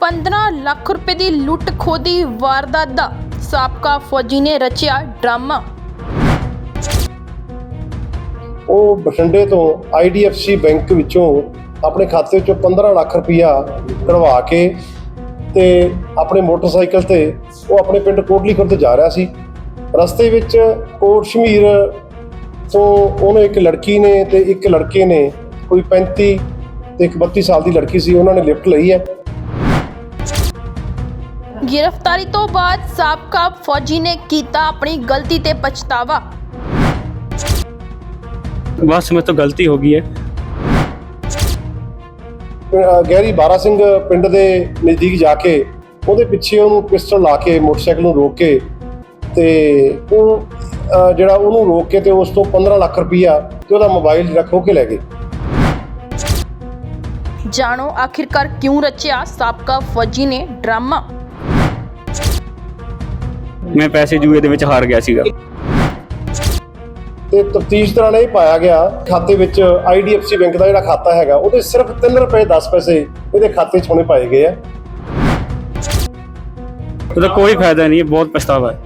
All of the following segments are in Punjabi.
15 ਲੱਖ ਰੁਪਏ ਦੀ ਲੁੱਟ ਖੋਦੀ ਵਾਰਦਾਤ ਦਾ ਸਾਬਕਾ ਫੌਜੀ ਨੇ ਰਚਿਆ ਡਰਾਮਾ। ਉਹ ਬਠਿੰਡੇ ਤੋਂ IDFC ਬੈਂਕ ਵਿੱਚੋਂ ਆਪਣੇ ਖਾਤੇ ਵਿੱਚੋਂ 15 ਲੱਖ ਰੁਪਇਆ ਕਢਵਾ ਕੇ ਤੇ ਆਪਣੇ ਮੋਟਰਸਾਈਕਲ ਤੇ ਉਹ ਆਪਣੇ ਪਿੰਡ ਕੋਟਲੀ ਖੁਰਦ ਜਾ ਰਿਹਾ ਸੀ। ਰਸਤੇ ਵਿੱਚ ਕੋਟ ਸ਼ਮੀਰ ਤੋਂ ਉਹਨੂੰ ਇੱਕ ਲੜਕੀ ਨੇ ਤੇ ਇੱਕ ਲੜਕੇ ਨੇ, ਕੋਈ 35 ਤੇ ਇੱਕ 32 ਸਾਲ ਦੀ ਲੜਕੀ ਸੀ, ਉਹਨਾਂ ਨੇ ਲਿਫਟ ਲਈ ਹੈ। ਗ੍ਰਿਫਤਾਰੀ ਤੋਂ ਬਾਅਦ ਸਾਬਕਾ ਫੌਜੀ ਨੇ ਕੀਤਾ ਆਪਣੀ ਗਲਤੀ ਤੇ ਪਛਤਾਵਾ। ਬਸ ਮੇਰੇ ਤੋਂ ਗਲਤੀ ਹੋ ਗਈ ਹੈ। ਅਹ ਬਾਰਾ ਸਿੰਘ ਪਿੰਡ ਦੇ ਨਜ਼ਦੀਕ ਜਾ ਕੇ ਉਹਦੇ ਪਿੱਛੇ ਉਹਨੂੰ ਪਿਸਟਲ ਲਾ ਕੇ ਮੋਟਰਸਾਈਕਲ ਨੂੰ ਰੋਕ ਕੇ ਤੇ ਉਹ ਜਿਹੜਾ ਉਹਨੂੰ ਰੋਕ ਕੇ ਤੇ ਉਸ ਤੋਂ 15 ਲੱਖ ਰੁਪਇਆ ਤੇ ਉਹਦਾ ਮੋਬਾਈਲ ਜਿਹੜਾ ਖੋਹ ਕੇ ਲੈ ਗਏ। ਜਾਣੋ ਆਖਿਰਕਾਰ ਕਿਉਂ ਰਚਿਆ ਸਾਬਕਾ ਫੌਜੀ ਨੇ ਡਰਾਮਾ। ਮੈਂ ਪੈਸੇ ਜੂਏ ਦੇ ਵਿੱਚ ਹਾਰ ਗਿਆ ਸੀਗਾ। ਤੇ ਤਫਤੀਸ਼ ਦੌਰਾਨ ਇਹ ਪਾਇਆ ਗਿਆ। ਖਾਤੇ ਵਿੱਚ ਆਈਡੀਐਫਸੀ ਬੈਂਕ ਦਾ ਜਿਹੜਾ ਖਾਤਾ ਹੈਗਾ ਉਹਦੇ ਸਿਰਫ 3 ਰੁਪਏ 10 ਪੈਸੇ ਇਹਦੇ ਖਾਤੇ 'ਚ ਹੋਣੇ ਪਾਏ ਗਏ ਆ। ਉਹਦਾ ਕੋਈ ਫਾਇਦਾ ਨਹੀਂ ਹੈ ਬਹੁਤ ਪਛਤਾਵਾ ਹੈ।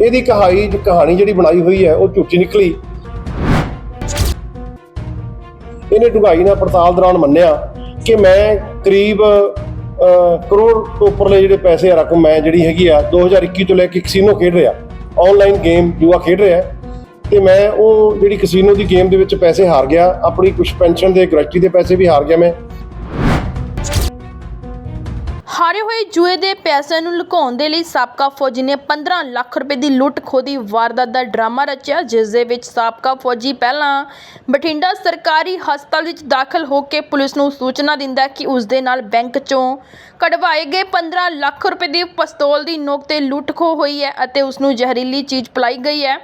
ਇਹਦੀ ਕਹਾਣੀ ਕਹਾਣੀ ਜਿਹੜੀ ਬਣਾਈ ਹੋਈ ਹੈ ਉਹ ਝੂਠੀ ਨਿਕਲੀ। ਇਹਨੇ ਡੁਗਾਈ ਨਾਲ ਪੜਤਾਲ ਦੌਰਾਨ ਮੰਨਿਆ ਕਿ ਮੈਂ ਕਰੀਬ ਕਰੋੜ ਤੋਂ ਉੱਪਰਲੇ ਜਿਹੜੇ ਪੈਸੇ ਆ, ਰਕਮ ਮੈਂ ਜਿਹੜੀ ਹੈਗੀ ਆ 2021 ਤੋਂ ਲੈ ਕੇ ਕਸੀਨੋ ਖੇਡ ਰਿਹਾ ਆਨਲਾਈਨ ਗੇਮ ਜੂਆ ਖੇਡ ਰਿਹਾ ਤੇ ਮੈਂ ਉਹ ਜਿਹੜੀ ਕਸੀਨੋ ਦੀ ਗੇਮ ਦੇ ਵਿੱਚ ਪੈਸੇ ਹਾਰ ਗਿਆ, ਆਪਣੀ ਕੁਝ ਪੈਨਸ਼ਨ ਦੇ ਗ੍ਰੈਚੁਟੀ ਦੇ ਪੈਸੇ ਵੀ ਹਾਰ ਗਿਆ ਮੈਂ। ਹਾਰੇ ਹੋਏ ਜੂਏ ਦੇ ਪੈਸਿਆਂ ਨੂੰ ਲੁਕਾਉਣ ਦੇ ਲਈ ਸਾਬਕਾ ਫੌਜੀ ਨੇ 15 ਲੱਖ ਰੁਪਏ ਦੀ ਲੁੱਟ ਖੋਹ ਦੀ ਵਾਰਦਾਤ ਦਾ ਡਰਾਮਾ ਰਚਿਆ, ਜਿਸ ਦੇ ਵਿੱਚ ਸਾਬਕਾ ਫੌਜੀ ਪਹਿਲਾਂ ਬਠਿੰਡਾ ਸਰਕਾਰੀ ਹਸਪਤਾਲ ਵਿੱਚ ਦਾਖਲ ਹੋ ਕੇ ਪੁਲਿਸ ਨੂੰ ਸੂਚਨਾ ਦਿੰਦਾ ਕਿ ਉਸ ਦੇ ਨਾਲ ਬੈਂਕ ਚੋਂ ਕਢਵਾਏ ਗਏ 15 ਲੱਖ ਰੁਪਏ ਦੀ ਪਿਸਤੌਲ ਦੀ ਨੋਕ ਤੇ ਲੁੱਟ ਖੋਹ ਹੋਈ ਹੈ ਅਤੇ ਉਸ ਨੂੰ ਜ਼ਹਿਰੀਲੀ ਚੀਜ਼ ਪਿਲਾਈ ਗਈ ਹੈ।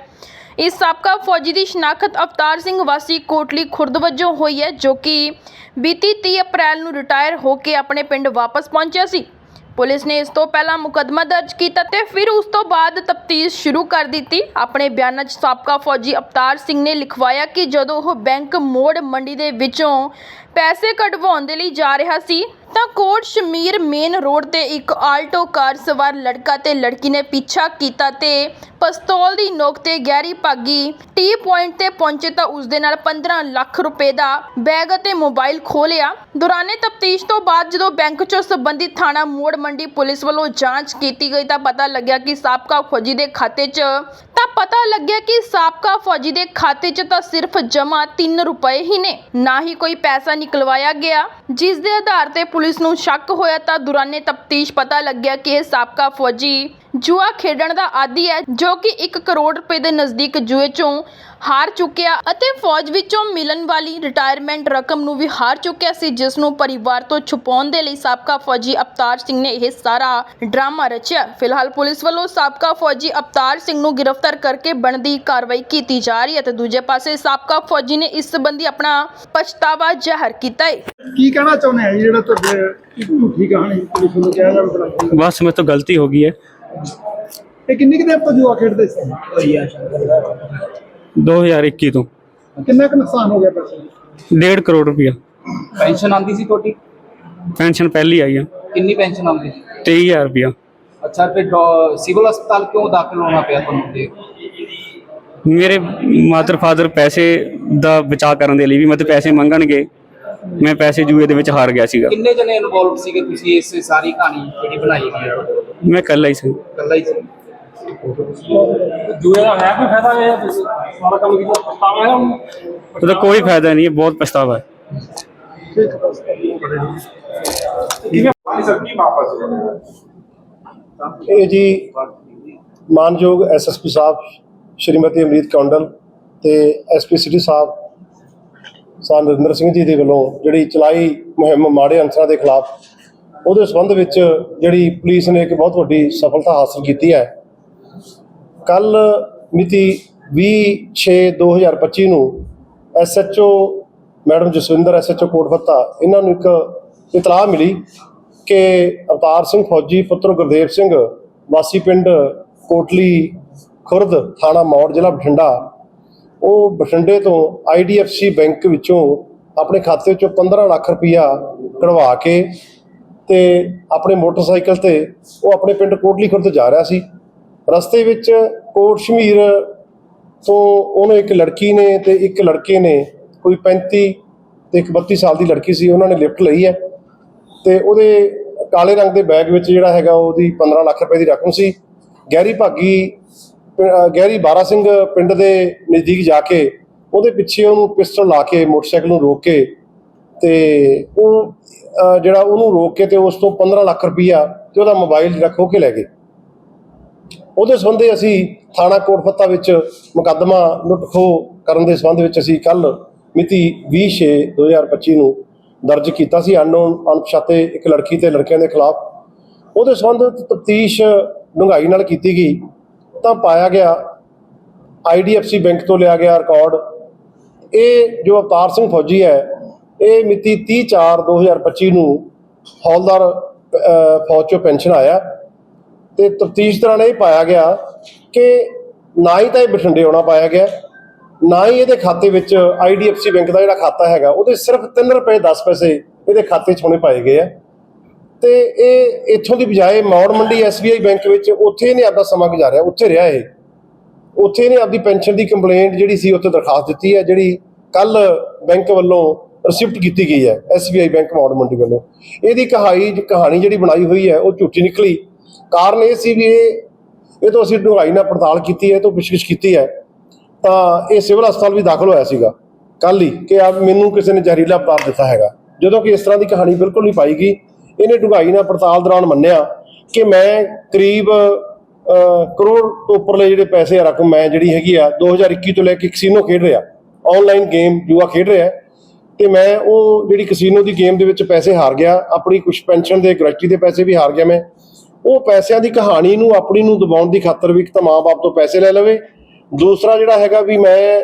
ਇਸ ਸਾਬਕਾ ਫੌਜੀ ਦੀ ਸ਼ਨਾਖਤ ਅਵਤਾਰ ਸਿੰਘ ਵਾਸੀ ਕੋਟਲੀ ਖੁਰਦ ਵਜੋਂ ਹੋਈ ਹੈ, ਜੋ ਕਿ ਬੀਤੀ 30 ਅਪ੍ਰੈਲ ਨੂੰ ਰਿਟਾਇਰ ਹੋ ਕੇ ਆਪਣੇ ਪਿੰਡ ਵਾਪਸ ਪਹੁੰਚਿਆ ਸੀ। ਪੁਲਿਸ ਨੇ ਇਸ ਤੋਂ ਪਹਿਲਾਂ ਮੁਕੱਦਮਾ ਦਰਜ ਕੀਤਾ ਤੇ ਫਿਰ ਉਸ ਤੋਂ ਬਾਅਦ ਤਫਤੀਸ਼ ਸ਼ੁਰੂ ਕਰ ਦਿੱਤੀ। ਆਪਣੇ ਬਿਆਨਾਂ 'ਚ ਸਾਬਕਾ ਫੌਜੀ ਅਵਤਾਰ ਸਿੰਘ ਨੇ ਲਿਖਵਾਇਆ ਕਿ ਜਦੋਂ ਉਹ ਬੈਂਕ ਮੋੜ ਮੰਡੀ ਦੇ ਵਿੱਚੋਂ ਪੈਸੇ ਕਢਵਾਉਣ ਦੇ ਲਈ ਜਾ ਰਿਹਾ ਸੀ, ਤਾਂ ਕੋਟ ਸ਼ਮੀਰ ਮੇਨ ਰੋਡ ਤੇ ਇੱਕ ਆਲਟੋ ਕਾਰ ਸਵਾਰ ਲੜਕਾ ਤੇ ਲੜਕੀ ਨੇ ਪਿੱਛਾ ਕੀਤਾ ਤੇ ਪਿਸਤੌਲ ਦੀ ਨੋਕ ਤੇ ਗਹਿਰੀ ਭਾਗੀ ਟੀ ਪੁਆਇੰਟ ਤੇ ਪਹੁੰਚੇ ਤਾਂ ਉਸ ਦੇ ਨਾਲ 15 ਲੱਖ ਰੁਪਏ ਦਾ ਬੈਗ ਅਤੇ ਮੋਬਾਈਲ ਖੋਹ ਲਿਆ। ਦੌਰਾਨੇ ਤਫਤੀਸ਼ ਤੋਂ ਬਾਅਦ ਜਦੋਂ ਬੈਂਕ ਚੋਂ ਸੰਬੰਧਿਤ ਥਾਣਾ ਮੋੜ ਮੰਡੀ ਪੁਲਿਸ ਵੱਲੋਂ ਜਾਂਚ ਕੀਤੀ ਗਈ ਤਾਂ ਪਤਾ ਲੱਗਿਆ ਕਿ ਸਾਬਕਾ ਫੌਜੀ ਦੇ ਖਾਤੇ 'ਚ ਤਾਂ ਪਤਾ ਲੱਗਿਆ ਕਿ ਸਾਬਕਾ ਫੌਜੀ ਦੇ ਖਾਤੇ 'ਚ ਤਾਂ ਸਿਰਫ ਜਮਾ 3 ਰੁਪਏ ਹੀ ਨੇ, ਨਾ ਹੀ ਕੋਈ ਪੈਸਾ ਨਿਕਲਵਾਇਆ ਗਿਆ। ਜਿਸ ਦੇ ਆਧਾਰ ਤੇ ਪੁਲਿਸ ਨੂੰ ਸ਼ੱਕ ਹੋਇਆ ਤਾਂ ਦੌਰਾਨੇ ਤਫਤੀਸ਼ ਪਤਾ ਲੱਗਿਆ ਕਿ ਇਹ ਸਾਬਕਾ ਫੌਜੀ ਜੂਆ ਖੇਡਣ ਦਾ ਆਦੀ ਹੈ ਜੋ ਕਿ 1 ਕਰੋੜ ਰੁਪਏ ਦੇ ਨਜ਼ਦੀਕ ਜੂਏ 'ਚੋਂ ਹਾਰ ਚੁੱਕਿਆ ਅਤੇ ਫੌਜ ਵਿੱਚੋਂ ਮਿਲਣ ਵਾਲੀ ਰਿਟਾਇਰਮੈਂਟ ਰਕਮ ਨੂੰ ਵੀ ਹਾਰ ਚੁੱਕਿਆ ਸੀ ਜਿਸ ਨੂੰ ਪਰਿਵਾਰ ਤੋਂ ਛੁਪਾਉਣ ਦੇ ਲਈ ਸਾਬਕਾ ਫੌਜੀ ਅਵਤਾਰ ਸਿੰਘ ਨੇ ਇਹ ਸਾਰਾ ਡਰਾਮਾ ਰਚਿਆ। ਫਿਲਹਾਲ ਪੁਲਿਸ ਵੱਲੋਂ ਸਾਬਕਾ ਫੌਜੀ ਅਵਤਾਰ ਸਿੰਘ ਨੂੰ ਗ੍ਰਿਫਤਾਰ ਕਰਕੇ ਬਣਦੀ ਕਾਰਵਾਈ ਕੀਤੀ ਜਾ ਰਹੀ ਹੈ ਤੇ ਦੂਜੇ ਪਾਸੇ ਸਾਬਕਾ ਫੌਜੀ ਨੇ ਇਸ ਸੰਬੰਧੀ ਆਪਣਾ ਪਛਤਾਵਾ ਜ਼ਾਹਰ ਕੀਤਾ ਹੈ। ਕੀ ਕਹਿਣਾ ਚਾਹੁੰਦੇ ਆ ਜਿਹੜਾ ਤੁਹਾਡੇ ਝੂਠੀ ਕਹਾਣੀ ਪੁਲਿਸ ਨੂੰ ਕਹਿ ਬਸ ਮੇਰੇ ਤੋਂ ਗਲਤੀ ਹੋ ਗਈ ਹੈ। ਇਹ ਕਿੰਨੀ ਕੁ ਦੇਰ ਤੋਂ ਜੂਆ ਖੇਡਦੇ ਸੀ? 2021 ਤੋਂ। ਕਿੰਨਾ ਕੁ ਨੁਕਸਾਨ ਹੋ ਗਿਆ ਪੈਸੇ ਦਾ? ਡੇਢ ਕਰੋੜ ਰੁਪਇਆ। ਪੈਨਸ਼ਨ ਆਉਂਦੀ ਸੀ ਤੁਹਾਡੀ? ਪੈਨਸ਼ਨ ਪਹਿਲੀ ਆਈ ਆ। ਕਿੰਨੀ ਪੈਨਸ਼ਨ ਆਉਂਦੀ ਸੀ? 23000 ਰੁਪਇਆ। ਅੱਛਾ ਫਿਰ ਡੋ- ਸਿਵਲ ਹਸਪਤਾਲ ਕਿਉਂ ਦਾਖਲ ਹੋਣਾ ਪਿਆ ਤੁਹਾਨੂੰ ਤੇ ਮੇਰੇ ਮਾਤਰ ਫਾਦਰ ਪੈਸੇ ਦਾ ਬਚਾਅ ਕਰਨ ਦੇ ਲਈ ਵੀ ਮਤੇ ਪੈਸੇ ਮੰਗਣਗੇ। ਮੈਂ ਪੈਸੇ ਜੂਏ ਦੇ ਵਿੱਚ ਹਾਰ ਗਿਆ ਸੀਗਾ। ਕਿੰਨੇ ਜਣੇ ਇਨਵੋਲਵ ਸੀਗੇ ਤੁਸੀਂ ਇਸ ਸਾਰੀ ਕਹਾਣੀ ਜਿਹੜੀ ਬਣਾਈ ਗਈ ਹੈ? ਮੈਂ ਇਕੱਲਾ ਹੀ ਸੀ। ਇਕੱਲਾ ਹੀ ਸੀ। ਜੂਏ ਦਾ ਹੈ ਕੋਈ ਫਾਇਦਾ ਇਹ? ਸਾਰਾ ਕੰਮ ਕੀਤਾ ਪਛਤਾਵਾ ਹੈ ਉਹਨੂੰ? ਉਹਦਾ ਕੋਈ ਫਾਇਦਾ ਨਹੀਂ ਹੈ ਬਹੁਤ ਪਛਤਾਵਾ ਹੈ। ਇਹ ਜੀ ਮਾਨਯੋਗ ਐਸਐਸਪੀ ਸਾਹਿਬ ਸ਼੍ਰੀਮਤੀ ਅਮਰੀਤ ਕੌਂਡਲ ਤੇ ਐਸਪੀ ਸਿਟੀ ਸਾਹਿਬ ਸਾਹ ਨਰਿੰਦਰ ਸਿੰਘ ਜੀ ਦੇ ਵੱਲੋਂ ਜਿਹੜੀ ਚਲਾਈ ਮੁਹਿੰਮ ਮਾੜੇ ਅੰਸਰਾਂ ਦੇ ਖਿਲਾਫ ਉਹਦੇ ਸੰਬੰਧ ਵਿੱਚ ਜਿਹੜੀ ਪੁਲਿਸ ਨੇ ਇੱਕ ਬਹੁਤ ਵੱਡੀ ਸਫਲਤਾ ਹਾਸਲ ਕੀਤੀ ਹੈ। ਕੱਲ ਮਿਤੀ 20/6/2025 ਨੂੰ SHO madam Jaswinder SHO Kotfatta ਇਹਨਾਂ ਨੂੰ ਇੱਕ ਇਤਲਾਹ ਮਿਲੀ ਕਿ ਅਵਤਾਰ ਸਿੰਘ ਫੌਜੀ, ਪੁੱਤਰ ਗੁਰਦੇਵ ਸਿੰਘ, ਵਾਸੀ ਪਿੰਡ ਕੋਟਲੀ ਖੁਰਦ ਥਾਣਾ ਮੌੜ, ਜ਼ਿਲ੍ਹਾ ਬਠਿੰਡਾ, ਉਹ ਬਠਿੰਡੇ ਤੋਂ IDFC ਬੈਂਕ ਵਿੱਚੋਂ ਆਪਣੇ ਖਾਤੇ ਚੋਂ 15 ਲੱਖ ਰੁਪਇਆ ਕਢਵਾ ਕੇ ਤੇ ਆਪਣੇ ਮੋਟਰਸਾਈਕਲ ਤੇ ਉਹ ਆਪਣੇ ਪਿੰਡ ਕੋਟਲੀ ਖੁਰਦ ਜਾ ਰਿਹਾ ਸੀ। ਰਸਤੇ ਵਿੱਚ ਕੋਟ ਸ਼ਮੀਰ ਤੋਂ ਉਹਨੂੰ ਇੱਕ ਲੜਕੀ ਨੇ ਤੇ ਇੱਕ ਲੜਕੇ ਨੇ, ਕੋਈ 35 ਤੇ ਇੱਕ 32 ਸਾਲ ਦੀ ਲੜਕੀ ਸੀ, ਉਹਨਾਂ ਨੇ ਲਿਫਟ ਲਈ ਹੈ ਤੇ ਉਹਦੇ ਕਾਲੇ ਰੰਗ ਦੇ ਬੈਗ ਵਿੱਚ ਜਿਹੜਾ ਹੈਗਾ ਉਹਦੀ 15 ਲੱਖ ਰੁਪਏ ਦੀ ਰਕਮ ਸੀ। ਗਹਿਰੀ ਭਾਗੀ ਪਿ- ਗਹਿਰੀ ਬਾਰਾ ਸਿੰਘ ਪਿੰਡ ਦੇ ਨਜ਼ਦੀਕ ਜਾ ਕੇ ਉਹਦੇ ਪਿੱਛੇ ਉਹਨੂੰ ਪਿਸਟਲ ਲਾ ਕੇ ਮੋਟਰਸਾਈਕਲ ਨੂੰ ਰੋਕ ਕੇ ਤੇ ਉਹ, ਅਹ, ਜਿਹੜਾ ਉਹਨੂੰ ਰੋਕ ਕੇ ਤੇ ਉਸ ਤੋਂ 15 ਲੱਖ ਰੁਪਈਆ ਤੇ ਉਹਦਾ ਮੋਬਾਈਲ ਜਿਹੜਾ ਖੋਹ ਕੇ ਲੈ ਗਏ। ਉਹਦੇ ਸੰਬੰਧੀ ਅਸੀਂ ਥਾਣਾ ਕੋਟਫੱਤਾ ਵਿੱਚ ਮੁਕੱਦਮਾ ਲੁੱਟ ਖੋਹ ਕਰਨ ਦੇ ਸੰਬੰਧ ਵਿੱਚ ਅਸੀਂ ਕੱਲ ਮਿਤੀ 20/6/2025 ਨੂੰ ਦਰਜ ਕੀਤਾ ਸੀ। ਅਨਨੋਨ ਅਣਪਛਾਤੇ ਇੱਕ ਲੜਕੀ ਤੇ ਲੜਕਿਆਂ ਦੇ ਖਿਲਾਫ। ਉਹਦੇ ਸੰਬੰਧ ਤਫਤੀਸ਼ ਡੂੰਘਾਈ ਨਾਲ ਕੀਤੀ ਗਈ। ਤਾਂ ਪਾਇਆ ਗਿਆ ਆਈਡੀਐਫਸੀ ਬੈਂਕ ਤੋਂ ਲਿਆ ਗਿਆ ਰਿਕਾਰਡ। ਇਹ ਜੋ ਅਵਤਾਰ ਸਿੰਘ ਫੌਜੀ ਹੈ ਇਹ ਮਿਤੀ 30/4/2025 ਨੂੰ ਹੌਲਦਾਰ ਫੌਜ ਚੋਂ ਪੈਨਸ਼ਨ ਆਇਆ ਤੇ ਤਫਤੀਸ਼ ਦੌਰਾਨ ਇਹ ਪਾਇਆ ਗਿਆ ਕਿ ਨਾ ਹੀ ਤਾਂ ਇਹ ਬਠਿੰਡੇ ਆਉਣਾ ਪਾਇਆ ਗਿਆ ਨਾ ਹੀ ਇਹਦੇ ਖਾਤੇ ਵਿੱਚ ਆਈਡੀਐਫਸੀ ਬੈਂਕ ਦਾ ਜਿਹੜਾ ਖਾਤਾ ਹੈਗਾ, ਉਹਦੇ ਸਿਰਫ 3 ਰੁਪਏ 10 ਪੈਸੇ ਇਹਦੇ ਖਾਤੇ 'ਚ ਹੋਣੇ ਪਾਏ ਗਏ ਆ ਤੇ ਇਹ ਇੱਥੋਂ ਦੀ ਬਜਾਏ ਮੌੜ ਮੰਡੀ ਐਸਬੀਆਈ ਬੈਂਕ ਵਿੱਚ ਉੱਥੇ ਇਹਨੇ ਆਪਦਾ ਸਮਾਂ ਗੁਜ਼ਾਰਿਆ, ਉੱਥੇ ਰਿਹਾ ਇਹ। ਉੱਥੇ ਇਹਨੇ ਆਪਦੀ ਪੈਨਸ਼ਨ ਦੀ ਕੰਪਲੇਂਟ ਜਿਹੜੀ ਸੀ, ਉੱਥੇ ਦਰਖਾਸਤ ਦਿੱਤੀ ਹੈ, ਜਿਹੜੀ ਕੱਲ ਬੈਂਕ ਵੱਲੋਂ ਰਿਸਿਪਟ ਕੀਤੀ ਗਈ ਹੈ ਐਸਬੀਆਈ ਬੈਂਕ ਮੌੜ ਮੰਡੀ ਵੱਲੋਂ। ਇਹਦੀ ਕਹਾਣੀ ਕਹਾਣੀ ਜਿਹੜੀ ਬਣਾਈ ਹੋਈ ਹੈ, ਉਹ ਝੂਠੀ ਨਿਕਲੀ। ਕਾਰਨ ਇਹ ਸੀ ਵੀ ਇਹ ਇਹ ਤੋਂ ਅਸੀਂ ਡੂੰਘਾਈ ਨਾਲ ਪੜਤਾਲ ਕੀਤੀ ਹੈ, ਇਹ ਤੋਂ ਪੁੱਛਗਿੱਛ ਕੀਤੀ ਹੈ। ਤਾਂ ਇਹ ਸਿਵਲ ਹਸਪਤਾਲ ਵੀ ਦਾਖਲ ਹੋਇਆ ਸੀਗਾ। ਕੱਲ ਹੀ ਕਿ ਆ ਮੈਨੂੰ ਕਿਸੇ ਨੇ ਜ਼ਹਿਰੀਲਾ ਪਦਾਰਥ ਦਿੱਤਾ ਹੈਗਾ। ਜਦੋਂ ਕਿ ਇਸ ਤਰ੍ਹਾਂ ਦੀ ਕਹਾਣੀ ਬਿਲਕੁਲ ਨਹੀਂ ਪਾਈ ਗਈ। ਇਹਨੇ ਡੂੰਘਾਈ ਨਾਲ ਪੜਤਾਲ ਦੌਰਾਨ ਮੰਨਿਆ ਕਿ ਮੈਂ ਕਰੀਬ ਕਰੋੜ ਤੋਂ ਉੱਪਰਲੇ ਜਿਹੜੇ ਪੈਸੇ ਆ, ਰਕਮ ਮੈਂ ਜਿਹੜੀ ਹੈਗੀ ਆ 2021 ਤੋਂ ਲੈ ਕੇ ਕਸੀਨੋ ਖੇਡ ਰਿਹਾ। ਆਨਲਾਈਨ ਗੇਮ ਜੂਆ ਖੇਡ ਰਿਹਾ। ਤੇ ਮੈਂ ਉਹ ਜਿਹੜੀ ਕਸੀਨੋ ਦੀ ਗੇਮ ਦੇ ਵਿੱਚ ਪੈਸੇ ਹਾਰ ਗਿਆ, ਆਪਣੀ ਕੁਝ ਪੈਨਸ਼ਨ ਦੇ ਗ੍ਰੈਚੁਟੀ ਦੇ ਪੈਸੇ ਵੀ ਹਾਰ ਗਿਆ ਮੈਂ, ਉਹ ਪੈਸਿਆਂ ਦੀ ਕਹਾਣੀ ਨੂੰ, ਆਪਣੀ ਨੂੰ ਦਬਾਉਣ ਦੀ ਖਾਤਰ ਵੀ ਇੱਕ ਤਾਂ ਮਾਂ-ਬਾਪ ਤੋਂ ਪੈਸੇ ਲੈ ਲਵੇ। ਦੂਸਰਾ ਜਿਹੜਾ ਹੈਗਾ ਵੀ ਮੈਂ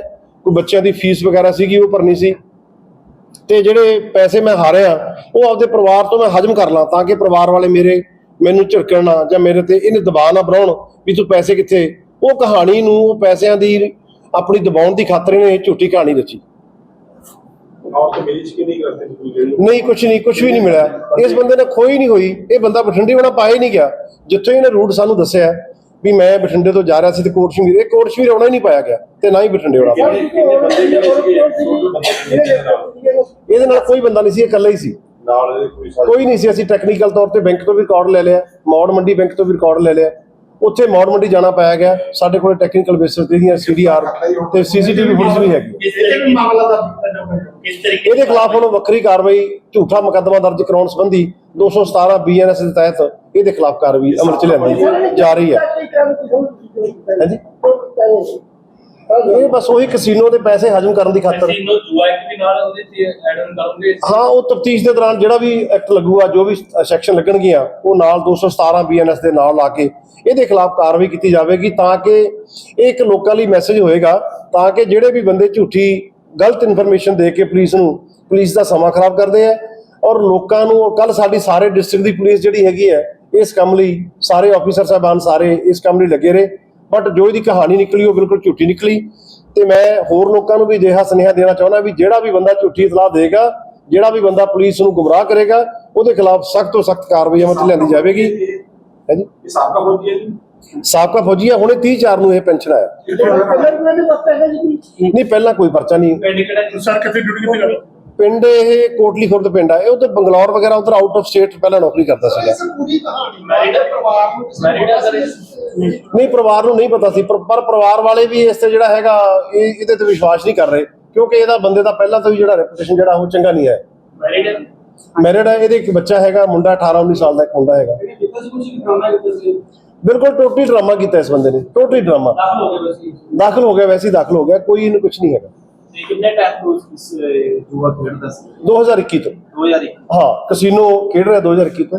ਕੋਈ ਬੱਚਿਆਂ ਦੀ ਫੀਸ ਵਗੈਰਾ ਸੀਗੀ, ਉਹ ਭਰਨੀ ਸੀ। ਤੇ ਜਿਹੜੇ ਪੈਸੇ ਮੈਂ ਹਾਰਿਆ, ਉਹ ਆਪਦੇ ਪਰਿਵਾਰ ਤੋਂ ਮੈਂ ਹਜਮ ਕਰ ਲਾਂ ਤਾਂ ਕਿ ਪਰਿਵਾਰ ਵਾਲੇ ਮੇਰੇ ਮੈਨੂੰ ਝਿੜਕਣ ਨਾ ਜਾਂ ਮੇਰੇ ਤੇ ਇਹਨੇ ਦਬਾਅ ਨਾ ਬਣਾਉਣ ਵੀ ਤੂੰ ਪੈਸੇ ਕਿੱਥੇ। ਉਹ ਕਹਾਣੀ ਨੂੰ, ਉਹ ਪੈਸਿਆਂ ਦੀ ਆਪਣੀ ਦਬਾਉਣ ਦੀ ਖਾਤਰ ਇਹਨੇ ਇਹ ਝੂਠੀ ਕਹਾਣੀ ਰਚੀ। ਨਹੀਂ ਕੁਝ ਨਹੀਂ ਕੁਝ ਵੀ ਨਹੀਂ ਮਿਲਿਆ। ਇਸ ਬੰਦੇ ਨੇ ਖੋਈ ਨਹੀਂ ਹੋਈ। ਇਹ ਬੰਦਾ ਬਠਿੰਡੇ ਵਾਲਾ ਪਾਇਆ ਹੀ ਨਹੀਂ ਗਿਆ। ਜਿੱਥੇ ਇਹਨੇ ਰੂਟ ਸਾਨੂੰ ਦੱਸਿਆ ਵੀ ਮੈਂ ਬਠਿੰਡੇ ਤੋਂ ਜਾ ਰਿਹਾ ਸੀ ਤੇ ਕੋਟ ਸ਼ਮੀਰ ਇਹ ਕੋਟ ਸ਼ਮੀਰ ਆਉਣਾ ਹੀ ਨਹੀਂ ਪਾਇਆ ਗਿਆ ਤੇ ਨਾ ਹੀ ਬਠਿੰਡੇ ਵਾਲਾ ਪਾਇਆ। ਇਹਦੇ ਨਾਲ? ਕੋਈ ਬੰਦਾ ਨਹੀਂ ਸੀ ਇਹ ਇਕੱਲਾ ਹੀ ਸੀ। ਕੋਈ ਨਹੀਂ ਸੀ। ਅਸੀਂ ਟੈਕਨੀਕਲ ਤੌਰ ਤੇ ਬੈਂਕ ਤੋਂ ਵੀ ਰਿਕਾਰਡ ਲੈ ਲਿਆ। ਮੌੜ ਮੰਡੀ ਬੈਂਕ ਤੋਂ ਵੀ ਰਿਕਾਰਡ ਲੈ ਲਿਆ। ਉੱਥੇ ਮੌੜ ਮੰਡੀ ਜਾਣਾ ਪਾਇਆ ਗਿਆ। ਸਾਡੇ ਕੋਲ ਟੈਕਨੀਕਲ ਬੇਸਿਸ ਤੇ ਦੀਆਂ ਸੀਡੀਆਰ ਤੇ ਸੀਸੀਟੀਵੀ ਫੁਟੇਜ ਵੀ ਹੈਗੀ। ਇਹ ਵੀ ਮਾਮਲਾ ਦਰਜ ਇਹਦੇ ਖਿਲਾਫ ਹੁਣ ਵੱਖਰੀ ਕਾਰਵਾਈ ਝੂਠਾ ਮੁਕੱਦਮਾ ਦਰਜ ਕਰਾਉਣ ਸੰਬੰਧੀ 217 ਬੀਐਨਐਸ ਦੇ ਤਹਿਤ ਇਹਦੇ ਖਿਲਾਫ ਕਾਰਵਾਈ ਅਮਲ ਚ ਲਿਆਂਦੀ ਜਾ ਰਹੀ ਹੈ। ਹਾਂਜੀ। ਇਹ ਬਸ ਉਹੀ ਕਸੀਨੋ ਦੇ ਪੈਸੇ ਹਜਮ ਕਰਨ ਦੀ ਖਾਤਰ। ਕੈਸੀਨੋ ਜੂਆ ਇੱਕ ਵੀ ਨਾਲ ਉਹਦੇ ਤੇ ਐਡ ਆਨ ਕਰੋਗੇ ਹਾਂ ਉਹ ਤਫਤੀਸ਼ ਦੇ ਦੌਰਾਨ ਜਿਹੜਾ ਵੀ ਐਕਟ ਲੱਗੂਗਾ ਜੋ ਵੀ ਸੈਕਸ਼ਨ ਲੱਗਣਗੀਆਂ ਉਹ ਨਾਲ 217 ਬੀਐਨਐਸ ਦੇ ਨਾਲ ਲਾ ਕੇ ਇਹਦੇ ਖਿਲਾਫ ਕਾਰਵਾਈ ਕੀਤੀ ਜਾਵੇਗੀ ਤਾਂ ਕਿ ਇਹ ਇੱਕ ਲੋਕਾਂ ਲਈ ਮੈਸੇਜ ਹੋਏਗਾ ਤਾਂ ਕਿ ਜਿਹੜੇ ਵੀ ਬੰਦੇ ਝੂਠੀ ਗਲਤ ਇਨਫੋਰਮੇਸ਼ਨ ਦੇ ਕੇ ਪੁਲਿਸ ਨੂੰ ਪੁਲਿਸ ਦਾ ਸਮਾਂ ਖਰਾਬ ਕਰਦੇ ਆ ਔਰ ਲੋਕਾਂ ਨੂੰ ਕੱਲ ਸਾਡੀ ਸਾਰੇ ਡਿਸਟ੍ਰਿਕਟ ਦੀ ਪੁਲਿਸ ਜਿਹੜੀ ਹੈਗੀ ਹੈ ਇਸ ਕੰਮ ਲਈ ਸਾਰੇ ਆਫੀਸਰ ਸਾਹਿਬਾਨ ਸਾਰੇ ਇਸ ਕੰਮ ਲਈ ਲੱਗੇ ਰਹੇ। ਬਟ ਜੋ ਇਹਦੀ ਕਹਾਣੀ ਨਿਕਲੀ ਉਹ ਬਿਲਕੁਲ ਝੂਠੀ ਨਿਕਲੀ। ਤੇ ਮੈਂ ਹੋਰ ਲੋਕਾਂ ਨੂੰ ਵੀ ਅਜਿਹਾ ਸੁਨੇਹਾ ਦੇਣਾ ਚਾਹੁੰਦਾ ਵੀ ਜਿਹੜਾ ਵੀ ਬੰਦਾ ਝੂਠੀ ਇਤਲਾਹ ਦੇਗਾ ਜਿਹੜਾ ਵੀ ਬੰਦਾ ਪੁਲਿਸ ਨੂੰ ਗੁੰਮਰਾਹ ਕਰੇਗਾ ਉਹਦੇ ਖਿਲਾਫ ਸਖਤ ਤੋਂ ਸਖਤ ਕਾਰਵਾਈ ਅਮਲ 'ਚ ਲਿਆਂਦੀ ਜਾਵੇਗੀ। ਹੈ ਜੀ ਸਾਬਕਾ ਫੌਜੀ ਹੈ ਜੀ। ਸਾਬਕਾ ਫੌਜੀ ਆ ਹੁਣੇ 30 ਚਾਰ ਨੂੰ ਇਹ ਪੈਨਸ਼ਨ ਆਇਆ। ਨਹੀਂ ਪਹਿਲਾਂ ਕੋਈ ਪਰਚਾ ਨਹੀਂ। ਪਿੰਡ ਕਿਹੜਾ ਸਰ ਕਿੱਥੇ ਡਿਊਟੀ ਕਿੱਥੇ ਕਰਦਾ ਪਿੰਡ ਇਹ ਕੋਟਲੀ ਖੁਰਦ ਪਿੰਡ ਆ। ਇਹ ਉਧਰ ਬੰਗਲੌਰ ਵਗੈਰਾ ਉਧਰ ਆਊਟ ਆਫ ਸਟੇਟ ਪਹਿਲਾਂ ਨੌਕਰੀ ਕਰਦਾ ਸੀਗਾ। ਪੂਰੀ ਕਹਾਣੀ ਮੈਰਿਡ ਪਰਿਵਾਰ ਨੂੰ ਮੈਰਿਡ ਆ ਸਰ ਨਹੀਂ ਪਰਿਵਾਰ ਨੂੰ ਨਹੀਂ ਪਤਾ ਸੀ ਪਰ ਪਰ ਪਰਿਵਾਰ ਵਾਲੇ ਵੀ ਇਸ ਤੇ ਜਿਹੜਾ ਹੈਗਾ ਇਹ ਇਹਦੇ ਤੇ ਵਿਸ਼ਵਾਸ ਨਹੀਂ ਕਰ ਰਹੇ ਕਿਉਂਕਿ ਇਹਦਾ ਬੰਦੇ ਦਾ ਪਹਿਲਾਂ ਤੋਂ ਹੀ ਜਿਹੜਾ ਰੈਪੂਟੇਸ਼ਨ ਜਿਹੜਾ ਉਹ ਚੰਗਾ ਨਹੀਂ ਹੈ। ਮੈਰਿਡ ਮੈਰਿਡ ਹੈ ਇਹਦੇ ਇੱਕ ਬੱਚਾ ਹੈਗਾ ਮੁੰਡਾ 18 19 ਸਾਲ ਦਾ ਇੱਕ ਮੁੰਡਾ ਹੈਗਾ। ਬਿਲਕੁਲ ਟੋਟਲੀ ਡਰਾਮਾ ਕੀਤਾ ਇਸ ਬੰਦੇ ਨੇ ਟੋਟਲੀ ਡਰਾਮਾ। ਦਾਖਲ ਹੋ ਗਏ ਬਸ ਦਾਖਲ ਹੋ ਗਿਆ ਵੈਸੇ ਹੀ ਦਾਖਲ ਹੋ ਗਿਆ ਕੋਈ ਇਹਨੂੰ ਕੁਝ ਨਹੀਂ ਹੈਗਾ। ਤੇ ਕਿੰਨੇ ਟਾਈਮ ਤੋਂ ਇਸ ਜੂਆ ਖੇਡਦਾ ਸੀ? 2021 ਤੋਂ। 2001 ਹਾਂ ਕਸੀਨੋ ਖੇਡ ਰਿਹਾ 2021 ਤੋਂ।